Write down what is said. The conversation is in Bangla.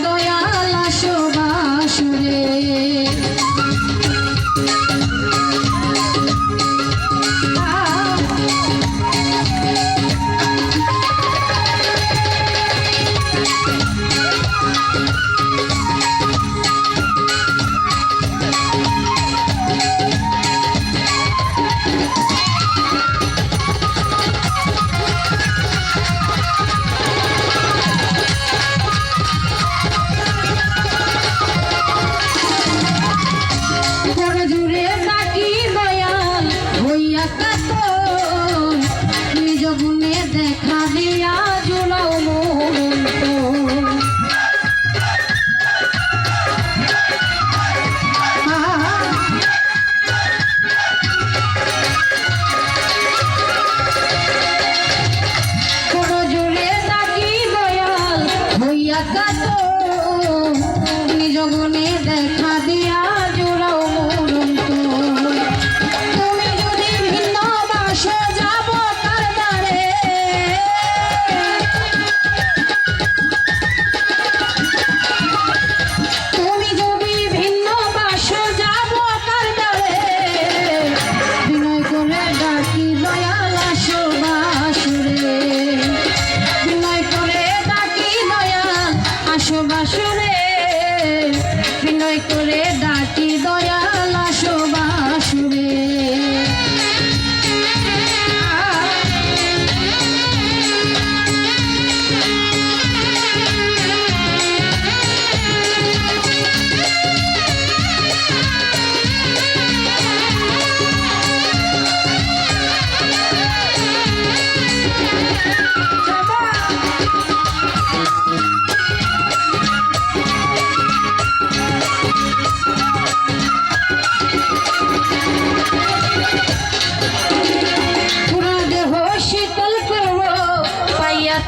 Estoy অন্তর জুড়ে বাকি দয়াল হইয়া কাত নিজ দেখা দিয়া জুলাও মহন্ত জগনে দেখ